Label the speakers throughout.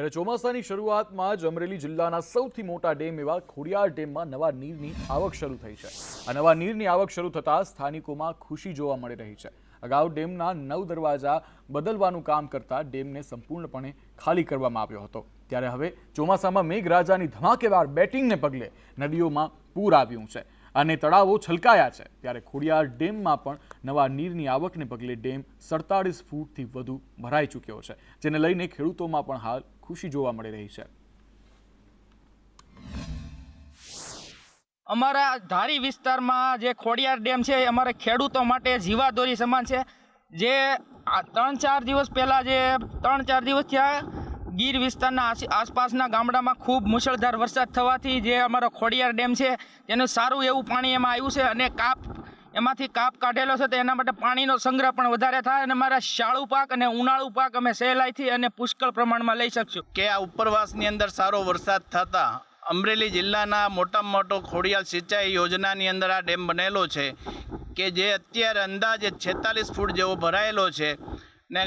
Speaker 1: ત્યારે ચોમાસાની શરૂઆતમાં જ અમરેલી જિલ્લાના સૌથી મોટા ડેમ એવા ખોડિયાર ડેમમાં નવા નીરની આવક શરૂ થઈ છે. આ નવા નીરની આવક શરૂ થતાં સ્થાનિકોમાં ખુશી જોવા મળી રહી છે. અગાઉ ડેમના નવ દરવાજા બદલવાનું કામ કરતા ડેમને સંપૂર્ણપણે ખાલી કરવામાં આવ્યો હતો. ત્યારે હવે ચોમાસામાં મેઘરાજાની ધમાકેદાર બેટિંગને પગલે નદીઓમાં પૂર આવ્યું છે. અને તળાવો છલકાયા છે. ત્યારે ખોડિયાર ડેમમાં પણ નવા નીરની આવકને પગલે ડેમ સડતાળીસ ફૂટથી વધુ ભરાઈ ચૂક્યો છે, જેને લઈને ખેડૂતોમાં પણ હાલ ખુશી જોવા મળી રહી છે.
Speaker 2: અમારા ધારી વિસ્તારમાં જે ખોડિયાર ડેમ છે, એ અમારે ખેડૂતો માટે જીવાદોરી સમાન છે. જે ત્રણ ચાર દિવસ પહેલાં જે ત્રણ ચાર દિવસ થયા ગીર વિસ્તારના આસપાસના ગામડામાં ખૂબ મુશળધાર વરસાદ થવાથી જે અમારો ખોડિયાર ડેમ છે, તેનું સારું એવું પાણી એમાં આવ્યું છે અને કાપ એમાંથી કાપ કાઢેલો છે, તો એના માટે પાણીનો સંગ્રહ પણ વધારે થાય અને મારા શાળુ પાક અને ઉનાળુ પાક અમે સહેલાઈથી અને પુષ્કળ પ્રમાણમાં લઈ શકશું.
Speaker 3: કે આ ઉપરવાસની અંદર સારો વરસાદ થતાં અમરેલી જિલ્લાના મોટામાં મોટો ખોડિયાલ સિંચાઈ યોજનાની અંદર આ ડેમ બનેલો છે, કે જે અત્યારે અંદાજે છેતાલીસ ફૂટ જેવો ભરાયેલો છે, ને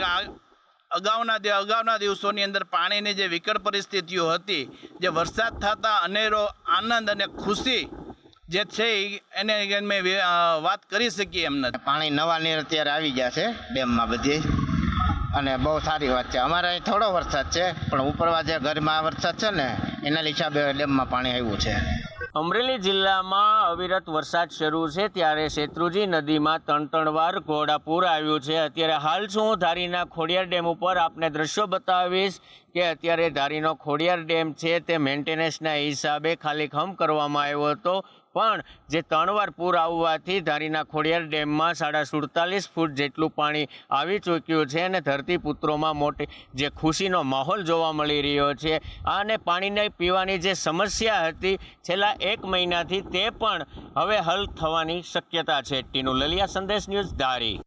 Speaker 3: અગાઉના અગાઉના દિવસોની અંદર પાણીની જે વિકટ પરિસ્થિતિઓ હતી, જે વરસાદ થતાં અનેરો આનંદ અને ખુશી જે છે એને અમે વાત કરી શકીએ એમ નથી.
Speaker 4: પાણી નવા નીર અત્યારે આવી ગયા છે ડેમમાં બધી. અને બહુ સારી વાત છે. અમારે અહીં થોડો વરસાદ છે, પણ ઉપરવા જે ઘરમાં વરસાદ છે ને, એના હિસાબે ડેમમાં પાણી આવ્યું છે.
Speaker 5: અમરેલી જિલ્લામાં અવિરત વરસાદ શરૂ છે ત્યારે શેત્રુજી નદીમાં ત્રણ ત્રણ વાર ઘોડાપૂર આવ્યું છે. અત્યારે હાલ છું હું ધારીના ખોડિયાર ડેમ ઉપર. આપને દ્રશ્યો બતાવીશ કે અત્યારે ધારીનો ખોડિયાર ડેમ છે તે મેન્ટેનન્સના હિસાબે ખાલીખમ કરવામાં આવ્યો હતો. પણ જે ત્રણ વાર પૂર આવવાથી ધારીના ખોડિયાર ડેમમાં સાડા સુડતાલીસ ફૂટ જેટલું પાણી આવી ચૂક્યું છે અને ધરતીપુત્રોમાં મોટી જે ખુશીનો માહોલ જોવા મળી રહ્યો છે. અને પાણીને પીવાની જે સમસ્યા હતી છેલ્લા એક મહિનાથી તે પણ હવે હલ થવાની શક્યતા છે. ટીનું લલિયા, સંદેશ ન્યૂઝ ધારી.